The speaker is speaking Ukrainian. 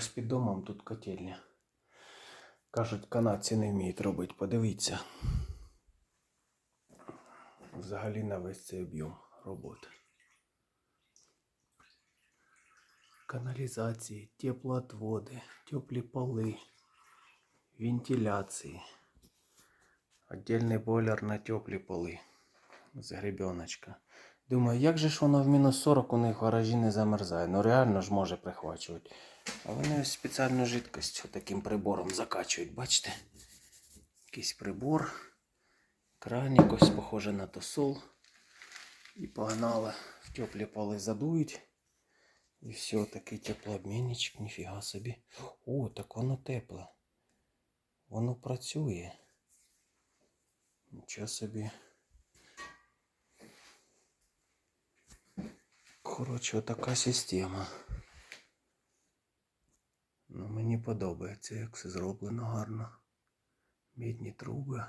ось під домом тут котельня. Кажуть, канадці не вміють робити. Подивіться. Взагалі на весь цей об'єм роботи. Каналізації, теплоотводи, теплі поли, вентиляції. Отдельний бойлер на теплі поли. З гребеночка. Думаю, як же ж воно в мінус 40 у них в гаражі не замерзає? Ну реально ж може прихвачувати. А вони ось спеціальну жидкость таким прибором закачують, бачите? Якийсь прибор. Кранік ось похоже на тосол. І погнали. В теплі поли задують. І все, такий теплообмінничок, ніфіга собі. О, так воно тепле. Воно працює. Нічого собі. Коротше, отака система. Ну, мені подобається, як все зроблено гарно. Мідні труби.